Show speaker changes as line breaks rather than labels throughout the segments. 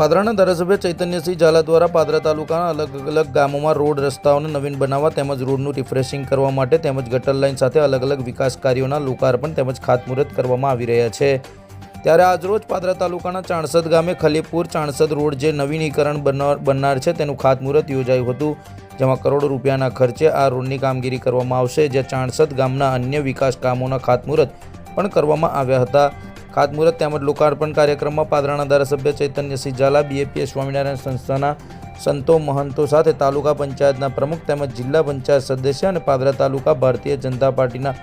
પાદરાના ધારાસભ્ય ચૈતન્યસિંહ ઝાલા દ્વારા પાદરા તાલુકાના અલગ અલગ ગામોમાં રોડ રસ્તાઓને નવીન બનાવવા તેમજ રોડનું રિફ્રેશિંગ કરવા માટે તેમજ ગટર લાઇન સાથે અલગ અલગ વિકાસ કાર્યોના લોકાર્પણ તેમજ ખાતમુહૂર્ત કરવામાં આવી રહ્યા છે. ત્યારે આજરોજ પાદરા તાલુકાના ચાણસદ ગામે ખલીપુર ચાણસદ રોડ જે નવીનીકરણ બનનાર છે તેનું ખાતમુહૂર્ત યોજાયું હતું, જેમાં કરોડો રૂપિયાના ખર્ચે આ રોડની કામગીરી કરવામાં આવશે જે ચાણસદ ગામના અન્ય વિકાસ કામોના ખાતમુહૂર્ત પણ કરવામાં આવ્યા હતા. ખાતમુહૂર્ત તેમજ લોકાર્પણ કાર્યક્રમમાં પાદરાના ધારાસભ્ય ચૈતન્યસિંહ ઝાલા બીએપીએસ સ્વામિનારાયણ સંસ્થાના સંતો મહંતો સાથે તાલુકા પંચાયતના પ્રમુખ તેમજ જિલ્લા પંચાયત સદસ્ય અને પાદરા તાલુકા ભારતીય જનતા પાર્ટીના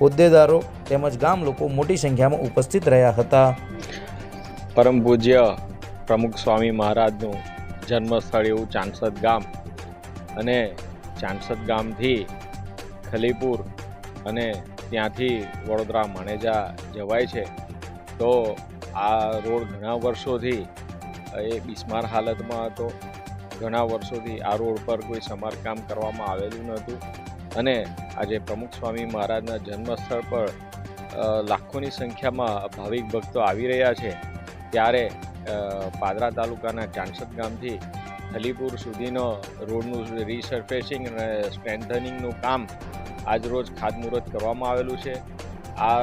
હોદ્દેદારો તેમજ ગામ લોકો મોટી સંખ્યામાં ઉપસ્થિત રહ્યા હતા.
પરમ પૂજ્ય પ્રમુખ સ્વામી મહારાજનું જન્મસ્થળ એવું ચાંસદ ગામ અને ચાંસદ ગામથી ખલીપુર અને ત્યાંથી વડોદરા માણેજા જવાય છે. તો આ રોડ ઘણા વર્ષોથી એ બિસ્માર હાલતમાં હતો. ઘણા વર્ષોથી આ રોડ પર કોઈ સમારકામ કરવામાં આવેલું નહોતું. અને આજે પ્રમુખ સ્વામી મહારાજના જન્મસ્થળ પર લાખોની સંખ્યામાં ભાવિક ભક્તો આવી રહ્યા છે. ત્યારે પાદરા તાલુકાના ચાંસદ ગામથી હલીપુર સુધીનો રોડનું રીસર્ફેસિંગ અને સ્ટ્રેન્થનિંગનું કામ આજરોજ ખાતમુહૂર્ત કરવામાં આવેલું છે. આ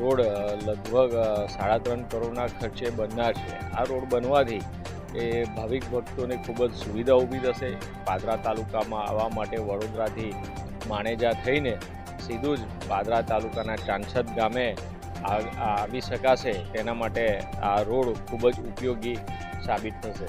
રોડ લગભગ સાડા ત્રણ કરોડના ખર્ચે બનનાર છે. આ રોડ બનવાથી એ ભાવિક ભક્તોને ખૂબ જ સુવિધા ઊભી થશે. પાદરા તાલુકામાં આવવા માટે વડોદરાથી માણેજા થઈને સીધું જ પાદરા તાલુકાના ચાંસદ ગામે આવી શકાશે. તેના માટે આ રોડ ખૂબ જ ઉપયોગી સાબિત થશે.